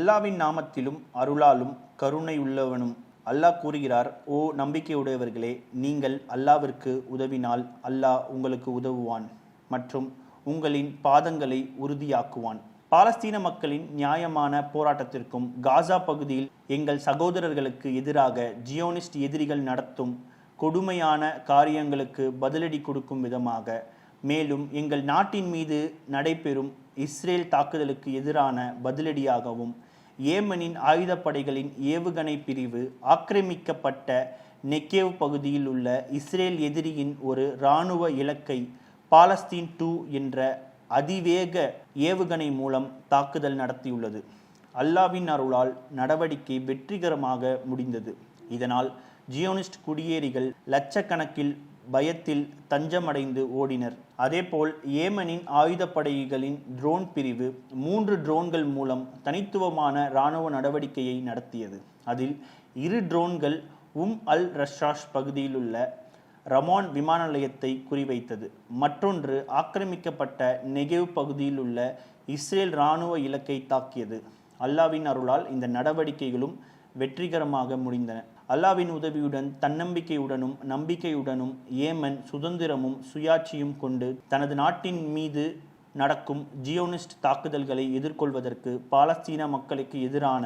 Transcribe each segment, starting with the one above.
அல்லாவின் நாமத்திலும் அருளாலும் கருணையுள்ளவனும் அல்லாஹ் கூறுகிறார் ஓ நம்பிக்கையுடையவர்களே நீங்கள் அல்லாவிற்கு உதவினால் அல்லாஹ் உங்களுக்கு உதவுவான் மற்றும் உங்களின் பாதங்களை உறுதியாக்குவான். பாலஸ்தீன மக்களின் நியாயமான போராட்டத்திற்கும் காசா பகுதியில் எங்கள் சகோதரர்களுக்கு எதிராக ஜியோனிஸ்ட் எதிரிகள் நடத்தும் கொடுமையான காரியங்களுக்கு பதிலடி கொடுக்கும் விதமாக மேலும் எங்கள் நாட்டின் மீது நடைபெறும் இஸ்ரேல் தாக்குதலுக்கு எதிரான பதிலடியாகவும் ஏமனின் ஆயுதப்படைகளின் ஏவுகணை பிரிவு ஆக்கிரமிக்கப்பட்ட நெக்கேவ் பகுதியில் உள்ள இஸ்ரேல் எதிரியின் ஒரு இராணுவ இலக்கை பாலஸ்தீன் டூ என்ற அதிவேக ஏவுகணை மூலம் தாக்குதல் நடத்தியுள்ளது. அல்லாவின் அருளால் நடவடிக்கை வெற்றிகரமாக முடிந்தது. இதனால் ஜியோனிஸ்ட் குடியேறிகள் லட்சக்கணக்கில் பயத்தில் தஞ்சமடைந்து ஓடினர். அதேபோல் ஏமனின் ஆயுதப்படைகளின் ட்ரோன் பிரிவு மூன்று ட்ரோன்கள் மூலம் தனித்துவமான இராணுவ நடவடிக்கையை நடத்தியது. அதில் இரு ட்ரோன்கள் உம் அல் ரஷாஷ் பகுதியில் உள்ள ரமான் விமான நிலையத்தை குறிவைத்தது. மற்றொன்று ஆக்கிரமிக்கப்பட்ட நெகேவ் பகுதியில் உள்ள இஸ்ரேல் இராணுவ இலக்கை தாக்கியது. அல்லாவின் அருளால் இந்த நடவடிக்கைகளும் வெற்றிகரமாக முடிந்தன. அல்லாவின் உதவியுடன் தன்னம்பிக்கையுடனும் நம்பிக்கையுடனும் ஏமன் சுதந்திரமும் சுயாட்சியும் கொண்டு தனது நாட்டின் மீது நடக்கும் ஜியோனிஸ்ட் தாக்குதல்களை எதிர்கொள்வதற்கு பாலஸ்தீன மக்களுக்கு எதிரான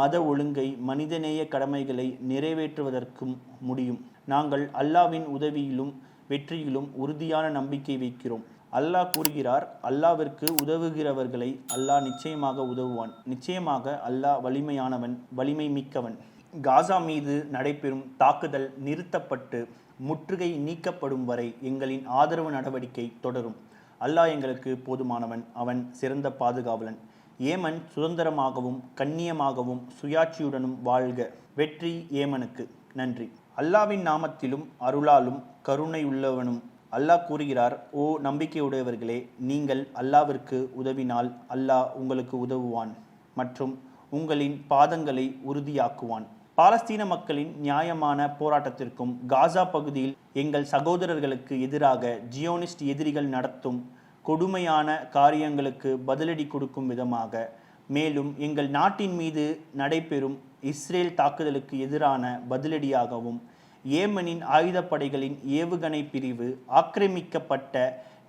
மத ஒழுங்கை மனிதநேய கடமைகளை நிறைவேற்றுவதற்கும் முடியும். நாங்கள் அல்லாவின் உதவியிலும் வெற்றியிலும் உறுதியான நம்பிக்கை வைக்கிறோம். அல்லாஹ் கூறுகிறார் அல்லாவிற்கு உதவுகிறவர்களை அல்லாஹ் நிச்சயமாக உதவுவான். நிச்சயமாக அல்லாஹ் வலிமையானவன் வலிமை மிக்கவன். காசா மீது நடைபெறும் தாக்குதல் நிறுத்தப்பட்டு முற்றுகை நீக்கப்படும் வரை எங்களின் ஆதரவு நடவடிக்கை தொடரும். அல்லாஹ் எங்களுக்கு போதுமானவன். அவன் சிறந்த பாதுகாவலன். ஏமன் சுதந்திரமாகவும் கண்ணியமாகவும் சுயாட்சியுடனும் வாழ்க. வெற்றி ஏமனுக்கு. நன்றி. அல்லாவின் நாமத்திலும் அருளாலும் கருணை உள்ளவனும் அல்லாஹ் கூறுகிறார் ஓ நம்பிக்கையுடையவர்களே நீங்கள் அல்லாவிற்கு உதவினால் அல்லாஹ் உங்களுக்கு உதவுவான் மற்றும் உங்களின் பாதங்களை உறுதியாக்குவான். பாலஸ்தீன மக்களின் நியாயமான போராட்டத்திற்கும் காசா பகுதியில் எங்கள் சகோதரர்களுக்கு எதிராக ஜியோனிஸ்ட் எதிரிகள் நடத்தும் கொடுமையான காரியங்களுக்கு பதிலடி கொடுக்கும் விதமாக மேலும் எங்கள் நாட்டின் மீது நடைபெறும் இஸ்ரேல் தாக்குதலுக்கு எதிரான பதிலடியாகவும் ஏமனின் ஆயுதப்படைகளின் ஏவுகணை பிரிவு ஆக்கிரமிக்கப்பட்ட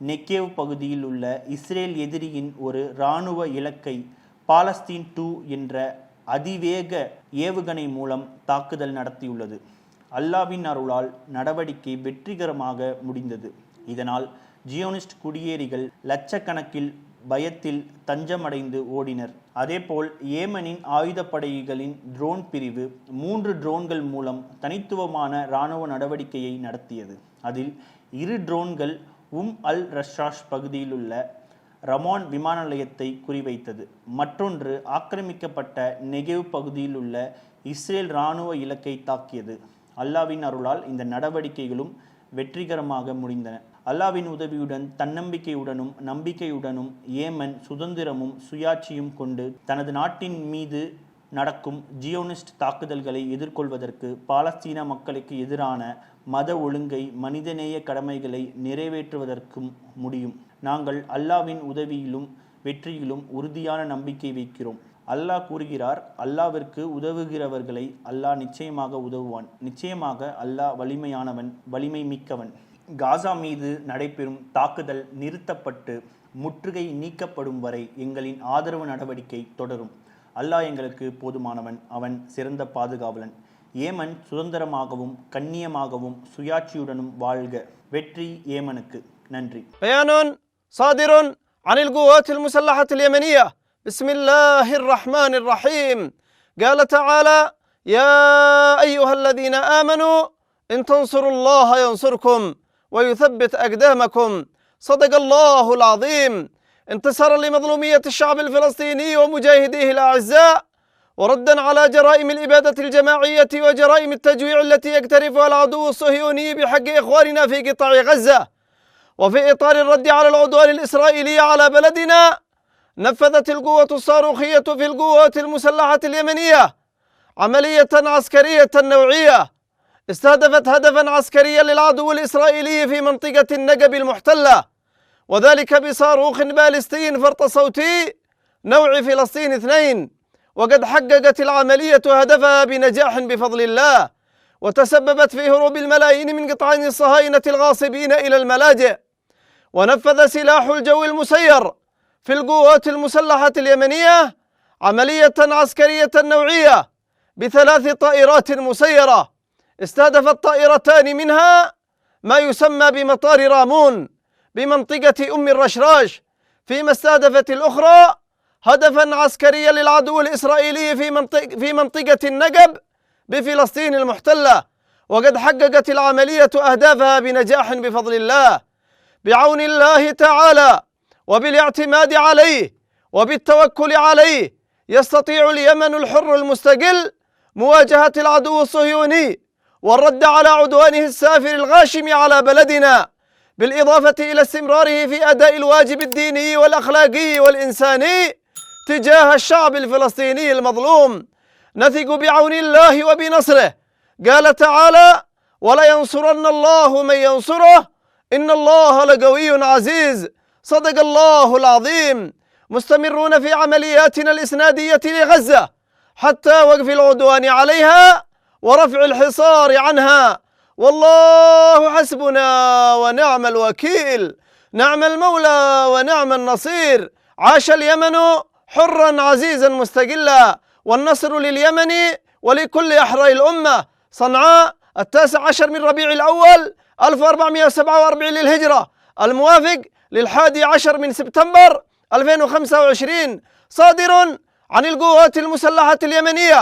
நெக்கேவ் பகுதியில் உள்ள இஸ்ரேல் எதிரியின் ஒரு இராணுவ இலக்கை பாலஸ்தீன் டூ என்ற அதிவேக ஏவுகணை மூலம் தாக்குதல் நடத்தியுள்ளது. அல்லாவின் அருளால் நடவடிக்கை வெற்றிகரமாக முடிந்தது. இதனால் ஜியோனிஸ்ட் குடியேறிகள் லட்சக்கணக்கில் பயத்தில் தஞ்சமடைந்து ஓடினர். அதேபோல் ஏமனின் ஆயுதப்படைகளின் ட்ரோன் பிரிவு மூன்று ட்ரோன்கள் மூலம் தனித்துவமான இராணுவ நடவடிக்கையை நடத்தியது. அதில் இரு ட்ரோன்கள் உம் அல் ரஷாஷ் பகுதியில் உள்ள ரமான் விமான நிலையத்தை குறிவைத்தது. மற்றொன்று ஆக்கிரமிக்கப்பட்ட நெகேவ் பகுதியில் உள்ள இஸ்ரேல் இராணுவ இலக்கை தாக்கியது. அல்லாவின் அருளால் இந்த நடவடிக்கைகளும் வெற்றிகரமாக முடிந்தன. அல்லாவின் உதவியுடன் தன்னம்பிக்கையுடனும் நம்பிக்கையுடனும் ஏமன் சுதந்திரமும் சுயாட்சியும் கொண்டு தனது நாட்டின் மீது நடக்கும் ஜியோனிஸ்ட் தாக்குதல்களை எதிர்கொள்வதற்கு பாலஸ்தீன மக்களுக்கு எதிரான மத ஒழுங்கை மனிதநேய கடமைகளை நிறைவேற்றுவதற்கும் முடியும். நாங்கள் அல்லாவின் உதவியிலும் வெற்றியிலும் உறுதியான நம்பிக்கை வைக்கிறோம். அல்லாஹ் கூறுகிறார் அல்லாவிற்கு உதவுகிறவர்களை அல்லாஹ் நிச்சயமாக உதவுவான். நிச்சயமாக அல்லாஹ் வலிமையானவன் வலிமை மிக்கவன். காசா மீது நடைபெறும் தாக்குதல் நிறுத்தப்பட்டு முற்றுகை நீக்கப்படும் வரை எங்களின் ஆதரவு நடவடிக்கை தொடரும். அல்லாஹ் எங்களுக்கு போதுமானவன் அவன் சிறந்த பாதுகாவலன் ஏமன் சுதந்திரமாகவும் கண்ணியமாகவும் சுயாட்சியுடனும் வாழ்க வெற்றி ஏமனுக்கு நன்றி بيان صادر عن القوات المسلحة اليمنية بسم الله الرحمن الرحيم قال تعالى يا أيها الذين آمنوا إن تنصروا الله ينصركم ويثبت أقدامكم صدق الله العظيم انتصر لمظلومية الشعب الفلسطيني ومجاهديه الأعزاء وردا على جرائم الإبادة الجماعية وجرائم التجويع التي يقترفها العدو الصهيوني بحق إخواننا في قطاع غزة. وفي إطار الرد على العدوان الإسرائيلي على بلدنا نفذت القوة الصاروخية في القوات المسلحة اليمنية عملية عسكرية نوعية. استهدفت هدفا عسكريا للعدو الإسرائيلي في منطقة النقب المحتلة. وذلك بصاروخ باليستي فرط صوتي نوع فلسطين اثنين وقد حققت العملية هدفها بنجاح بفضل الله وتسببت في هروب الملايين من قطعان الصهاينة الغاصبين إلى الملاجئ. ونفذ سلاح الجو المسير في القوات المسلحة اليمنية عملية عسكرية نوعية بثلاث طائرات مسيرة استهدفت طائرتان منها ما يسمى بمطار رامون. بمنطقة أم الرشراش فيما استهدفت الأخرى هدفا عسكريا للعدو الإسرائيلي في منطقة, في منطقة النقب بفلسطين المحتلة وقد حققت العملية أهدافها بنجاح بفضل الله. بعون الله تعالى وبالاعتماد عليه وبالتوكل عليه يستطيع اليمن الحر المستقل مواجهة العدو الصهيوني والرد على عدوانه السافر الغاشم على بلدنا. بالإضافة إلى استمراره في أداء الواجب الديني والأخلاقي والإنساني تجاه الشعب الفلسطيني المظلوم. نثق بعون الله وبنصره. قال تعالى ولينصرن الله من ينصره. إن الله لقوي عزيز. صدق الله العظيم. مستمرون في عملياتنا الإسنادية لغزة. حتى وقف العدوان عليها ورفع الحصار عنها. والله حسبنا ونعم الوكيل. نعم المولى ونعم النصير. عاش اليمن حرا عزيزا مستقلا. والنصر لليمن ولكل أحرار الأمة. صنعاء التاسع عشر من ربيع الأول 1447 للهجرة. الموافق للحادي عشر من سبتمبر 2025 صادر عن القوات المسلحة اليمنية.